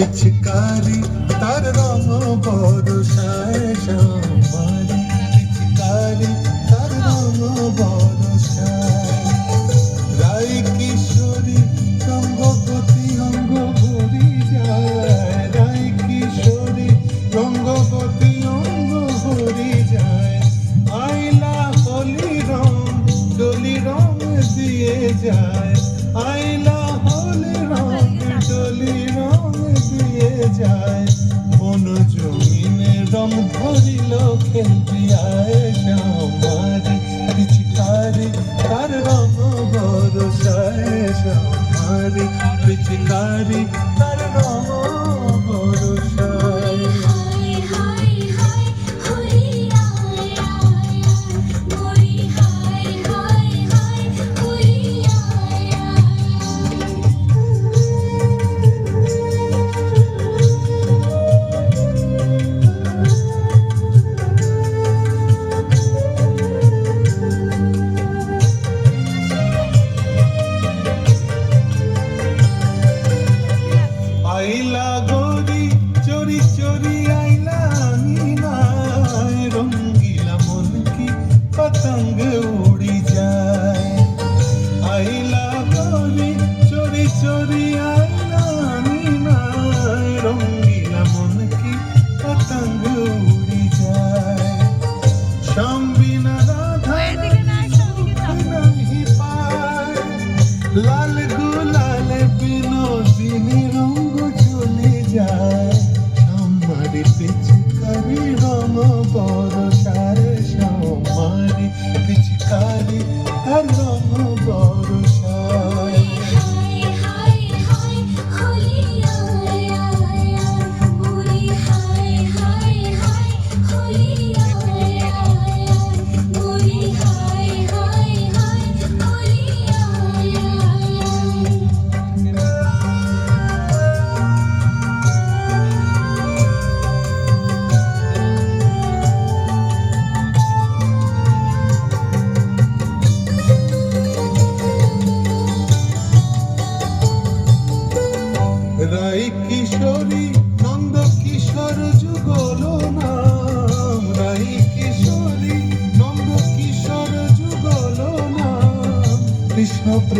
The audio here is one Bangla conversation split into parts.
পিচকারি, তার রং বরসায় সমারি। পিচকারি, তার রং বরসায় রাই কিশোরী রঙ্গবতী অঙ্গ ভরি যায়। রাই কিশোরী রঙ্গবতী অঙ্গ ভরি যায়। আইলা হলি রং, ডলি রং দিয়ে যায়। আইলা হলি যায়। মন জমিনে রং ধরিল খেলবি আয় সমারি পিচকারি তার রং বরসায় সমারি পিচকারি তার রং লাল গুলাল বিনোদিনী রঙ্গ চলে যায়। আমারি রঙ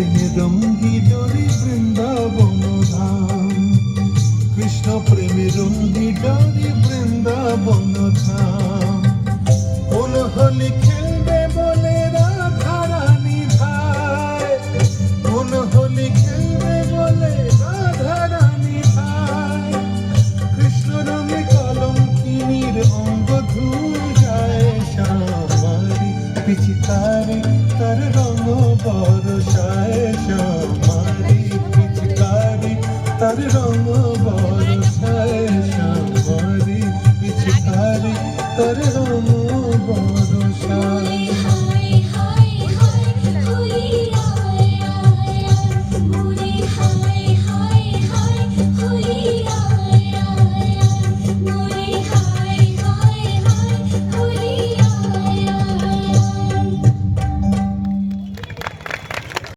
কৃষ্ণ প্রেমে রঙ্গি বৃন্দাবন ধাম কৃষ্ণ প্রেমে রঙ্গি ডরি বৃন্দাবন ধাম কোন হলি খেলবে বলে রাধা রানী ভাই কোন হলি খেলবে বলে রাধা রানী ভাই কৃষ্ণ রঙে কলম কিনির অঙ্গ ধুয়ে যায় সামারি পিচকারি তার রঙ তার রঙ বরসায় শ্যাম বরি পিছকারি তার রঙ বরসায়